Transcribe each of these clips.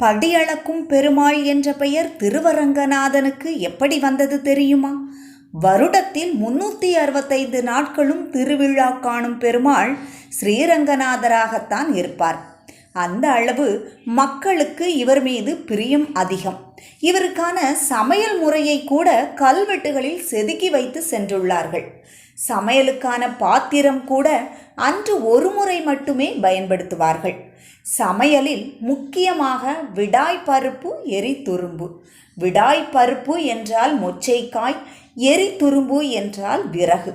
படியளக்கும் பெருமாள் என்ற பெயர் திருவரங்கநாதனுக்கு எப்படி வந்தது தெரியுமா? வருடத்தில் முன்னூற்றி அறுபத்தைந்து நாட்களும் திருவிழா காணும் பெருமாள் ஸ்ரீரங்கநாதராகத்தான் இருப்பார். அந்த அளவு மக்களுக்கு இவர் மீது பிரியம் அதிகம். இவருக்கான சமையல் முறையை கூட கல்வெட்டுகளில் செதுக்கி வைத்து சென்றுள்ளார்கள். சமையலுக்கான பாத்திரம் கூட அன்று ஒரு முறை மட்டுமே பயன்படுத்துவார்கள். சமையலில் முக்கியமாக விடாய் பருப்பு எரித்துரும்பு விடாய் பருப்பு என்றால் மொச்சைக்காய் எரித்துரும்பு என்றால் விறகு.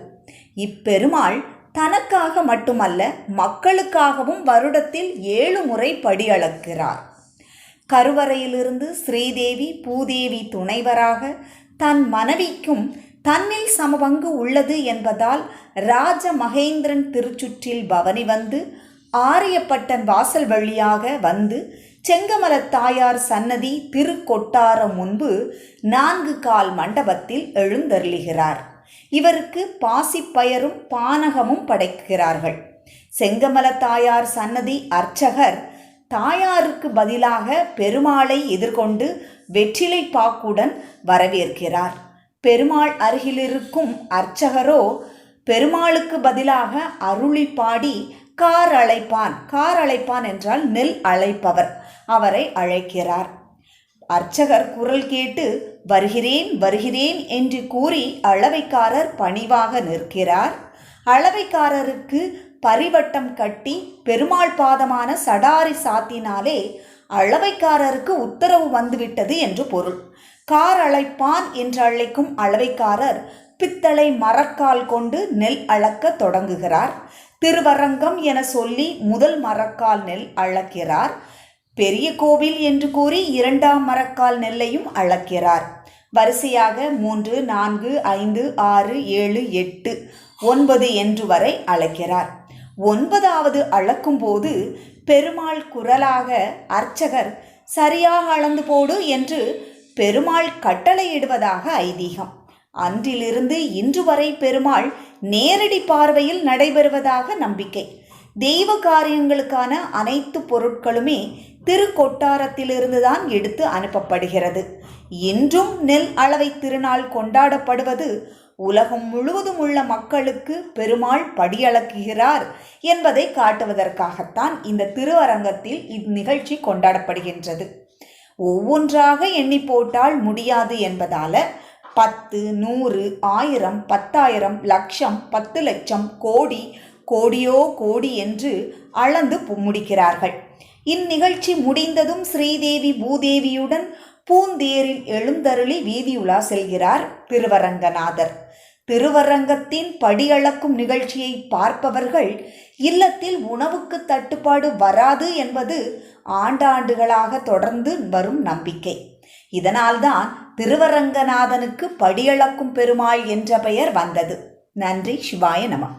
இப்பெருமாள் தனக்காக மட்டுமல்ல மக்களுக்காகவும் வருடத்தில் ஏழு முறை படியளக்கிறார் கருவறையிலிருந்து ஸ்ரீதேவி பூதேவி துணைவராக தன் மனைவிக்கும் தன்னில் சமபங்கு உள்ளது என்பதால் ராஜ மகேந்திரன் திருச்சுற்றில் பவனி வந்து ஆரியப்பட்டன் வாசல் வழியாக வந்து செங்கமலத்தாயார் சன்னதி திருக்கொட்டாரம் முன்பு நான்கு கால் மண்டபத்தில் எழுந்தருளிகிறார். இவருக்கு பாசிப்பயரும் பானகமும் படைக்கிறார்கள். செங்கமலத்தாயார் சன்னதி அர்ச்சகர் தாயாருக்கு பதிலாக பெருமாளை எதிர்கொண்டு வெற்றிலை பாக்குடன் வரவேற்கிறார். பெருமாள் அருகிலிருக்கும் அர்ச்சகரோ பெருமாளுக்கு பதிலாக அருளி பாடி கார் அழைப்பான். கார் அழைப்பான் என்றால் நெல் அழைப்பவர். அவரை அழைக்கிறார். அர்ச்சகர் குரல் கேட்டு வருகிறேன் வருகிறேன் என்று கூறி அளவைக்காரர் பணிவாக நிற்கிறார். அளவைக்காரருக்கு பரிவட்டம் கட்டி பெருமாள் பாதமான சடாரி சாத்தினாலே அளவைக்காரருக்கு உத்தரவு வந்துவிட்டது என்று பொருள். கார் அழைப்பான் என்று அழைக்கும் அளவைக்காரர் பித்தளை மரக்கால் கொண்டு நெல் அளக்க தொடங்குகிறார். திருவரங்கம் என சொல்லி முதல் மரக்கால் நெல் அளக்கிறார். பெரிய கோவில் என்று கூறி இரண்டாம் மரக்கால் நெல்லையும் அளக்கிறார். வரிசையாக மூன்று நான்கு ஐந்து ஆறு ஏழு எட்டு ஒன்பது என்று வரை அழைக்கிறார் ஒன்பதாவது அளக்கும்போது பெருமாள் குரலாக அர்ச்சகர் சரியாக அளந்து போடு என்று பெருமாள் கட்டளையிடுவதாக ஐதீகம். அன்றிலிருந்து இன்று வரை பெருமாள் நேரடி பார்வையில் நடைபெறுவதாக நம்பிக்கை. தெய்வ காரியங்களுக்கான அனைத்து பொருட்களுமே திருக்கொட்டாரத்திலிருந்துதான் எடுத்து அனுப்பப்படுகிறது. இன்றும் நெல் அளவை திருநாள் கொண்டாடப்படுவது உலகம் முழுவதும் உள்ள மக்களுக்கு பெருமாள் படியளக்குகிறார் என்பதை காட்டுவதற்காகத்தான் இந்த திருவரங்கத்தில் இந்நிகழ்ச்சி கொண்டாடப்படுகின்றது. ஒவ்வொன்றாக எண்ணி போட்டால் முடியாது என்பதால பத்து நூறு ஆயிரம் பத்தாயிரம் லட்சம் பத்து லட்சம் கோடி கோடியோ கோடி என்று அளந்து முடிக்கிறார்கள். இந்நிகழ்ச்சி முடிந்ததும் ஸ்ரீதேவி பூதேவியுடன் பூந்தேரில் எழுந்தருளி வீதியுலா செல்கிறார் திருவரங்கநாதர். திருவரங்கத்தின் படியளக்கும் நிகழ்ச்சியை பார்ப்பவர்கள் இல்லத்தில் உணவுக்கு தட்டுப்பாடு வராது என்பது ஆண்டாண்டுகளாக தொடர்ந்து வரும் நம்பிக்கை. இதனால்தான் திருவரங்கநாதனுக்கு படியளக்கும் பெருமாள் என்ற பெயர் வந்தது. நன்றி சிவாய நமம்